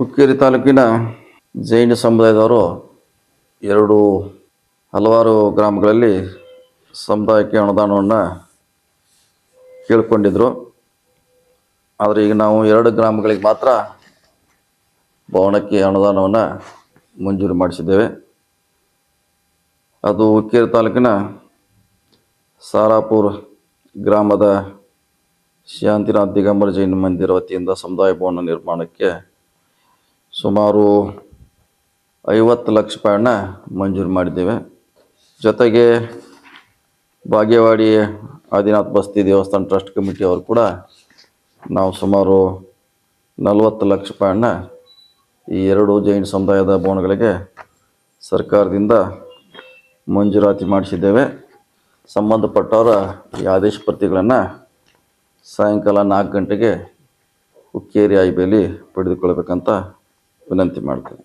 ಹುಕ್ಕೇರಿ ತಾಲೂಕಿನ ಜೈನ ಸಮುದಾಯದವರು ಎರಡು ಹಲವಾರು ಗ್ರಾಮಗಳಲ್ಲಿ ಸಮುದಾಯಕ್ಕೆ ಅನುದಾನವನ್ನು ಕೇಳಿಕೊಂಡಿದ್ದರು ಆದರೆ ಈಗ ನಾವು ಎರಡು ಗ್ರಾಮಗಳಿಗೆ ಮಾತ್ರ ಭವನಕ್ಕೆ ಅನುದಾನವನ್ನು ಮಂಜೂರು ಮಾಡಿಸಿದ್ದೇವೆ. ಅದು ಹುಕ್ಕೇರಿ ತಾಲೂಕಿನ ಸಾರಾಪುರ ಗ್ರಾಮದ ಶಾಂತಿನಾಥ್ ದಿಗಂಬರ ಜೈನ ಮಂದಿರ ವತಿಯಿಂದ ಸಮುದಾಯ ಭವನ ನಿರ್ಮಾಣಕ್ಕೆ ಸುಮಾರು ಐವತ್ತು ಲಕ್ಷ ರೂಪಾಯನ್ನ ಮಂಜೂರು ಮಾಡಿದ್ದೇವೆ. ಜೊತೆಗೆ ಬಾಗೇವಾಡಿ ಆದಿನಾಥ್ ಬಸ್ತಿ ದೇವಸ್ಥಾನ ಟ್ರಸ್ಟ್ ಕಮಿಟಿಯವರು ಕೂಡ ನಾವು ಸುಮಾರು ನಲವತ್ತು ಲಕ್ಷ ರೂಪಾಯನ್ನ ಈ ಎರಡು ಜೈನ್ ಸಮುದಾಯದ ಭವನಗಳಿಗೆ ಸರ್ಕಾರದಿಂದ ಮಂಜೂರಾತಿ ಮಾಡಿಸಿದ್ದೇವೆ. ಸಂಬಂಧಪಟ್ಟವರ ಈ ಆದೇಶ ಪ್ರತಿಗಳನ್ನು ಸಾಯಂಕಾಲ ನಾಲ್ಕು ಗಂಟೆಗೆ ಹುಕ್ಕೇರಿ ಐಬಿಯಲ್ಲಿ ಪಡೆದುಕೊಳ್ಬೇಕಂತ ವಿನಂತಿ ಮಾಡ್ತೇವೆ